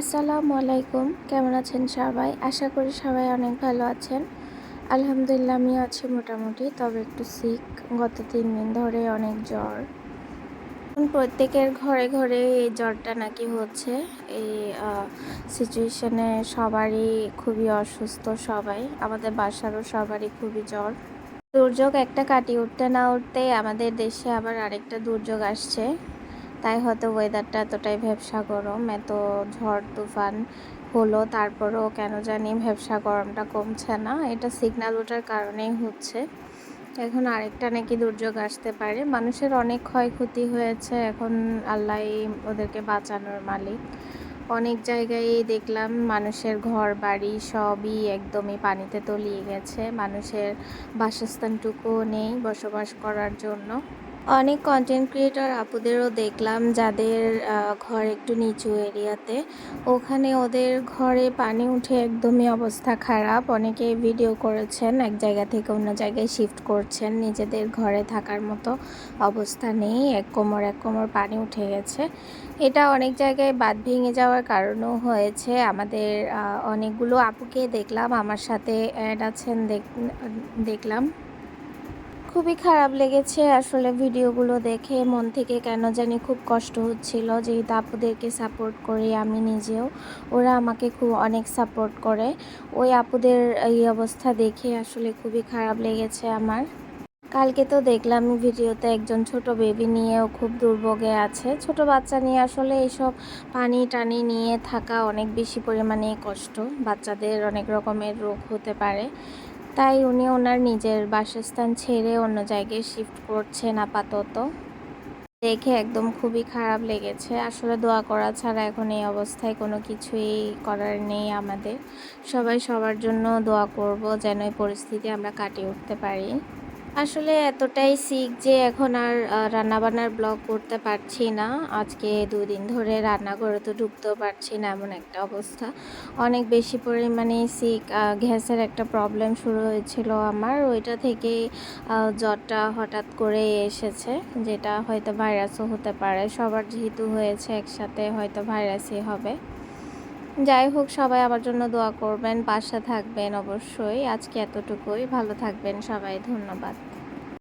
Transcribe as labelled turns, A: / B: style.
A: আসসালামু আলাইকুম। কেমন আছেন সবাই? আশা করি সবাই অনেক ভালো আছেন। আলহামদুলিল্লাহ আমি আছি মোটামুটি, তবে একটু সিক গত তিন দিন ধরে অনেক জ্বর। প্রত্যেকের ঘরে ঘরে এই জ্বরটা নাকি হচ্ছে। এই সিচুয়েশনে সবারই খুবই অসুস্থ সবাই। আমাদের বাসারও সবারই খুবই জ্বর। দুর্যোগ একটা কাটিয়ে উঠতে না উঠতে আমাদের দেশে আবার আরেকটা দুর্যোগ আসছে। তাই হয়তো ওয়েদারটা এতটাই ভ্যাবসা গরম, এত ঝড়, তুফান হলো, তারপরেও কেন জানি ভ্যাবসা গরমটা কমছে না। এটা সিগন্যাল ওঠার কারণেই হচ্ছে। এখন আরেকটা নাকি দুর্যোগ আসতে পারে। মানুষের অনেক ক্ষয়ক্ষতি হয়েছে। এখন আল্লাহ ওদেরকে বাঁচানোর মালিক। অনেক জায়গায় দেখলাম মানুষের ঘর বাড়ি সবই একদমই পানিতে তলিয়ে গেছে। মানুষের বাসস্থানটুকুও নেই বসবাস করার জন্য। অনেক কন্টেন্ট ক্রিয়েটর আপুদেরও দেখলাম যাদের ঘর একটু নিচু এরিয়াতে। ওখানে ওদের ঘরে পানি উঠে একদমই অবস্থা খারাপ। অনেকেই ভিডিও করেছেন, এক জায়গা থেকে অন্য জায়গায় শিফট করছেন। নিজেদের ঘরে থাকার মতো অবস্থা নেই, এক কোমর এক কোমর পানি উঠে গেছে। এটা অনেক জায়গায় বাদ ভেঙে যাওয়ার কারণও হয়েছে। আমাদের অনেকগুলো আপুকে দেখলাম, আমার সাথে অ্যাড আছেন দেখলাম। খুবই খারাপ লেগেছে আসলে ভিডিওগুলো দেখে। মন থেকে কেন জানি খুব কষ্ট হচ্ছিল, যেহেতু আপুদেরকে সাপোর্ট করি আমি নিজেও। ওরা আমাকে খুব অনেক সাপোর্ট করে। ওই আপুদের এই অবস্থা দেখে আসলে খুবই খারাপ লেগেছে আমার। কালকে তো দেখলাম ভিডিওতে একজন ছোট বেবি নিয়েও খুব দুর্ভোগে আছে। ছোট বাচ্চা নিয়ে আসলে এইসব পানি টানি নিয়ে থাকা অনেক বেশি পরিমাণে কষ্ট। বাচ্চাদের অনেক রকমের রোগ হতে পারে। তাই উনি ওনার নিজের বাসস্থান ছেড়ে অন্য জায়গায় শিফট করছেন আপাতত। দেখে একদম খুবই খারাপ লেগেছে। আসলে দোয়া করা ছাড়া এখন এই অবস্থায় কোনো কিছুই করার নেই আমাদের। সবাই সবার জন্য দোয়া করব যেন এই পরিস্থিতি আমরা কাটিয়ে উঠতে পারি। আসলে এতটাই সিক যে এখন আর রান্নাবান্নার ব্লগ করতে পারছি না। আজকে দুদিন ধরে রান্নাঘরে তো ঢুকতেও পারছি না এমন একটা অবস্থা। অনেক বেশি পরিমাণে সিক গ্যাসের একটা প্রবলেম শুরু হয়েছিল আমার। ওইটা থেকে জ্বরটা হঠাৎ করে এসেছে, যেটা হয়তো ভাইরাসও হতে পারে। সবার যেহেতু হয়েছে, একসাথে হয়তো ভাইরাসই হবে। যাই হোক সবাই আমার জন্য দোয়া করবেন বাসা থাকবেন অবশ্যই। আজকে এতটুকুই। ভালো থাকবেন সবাই। ধন্যবাদ।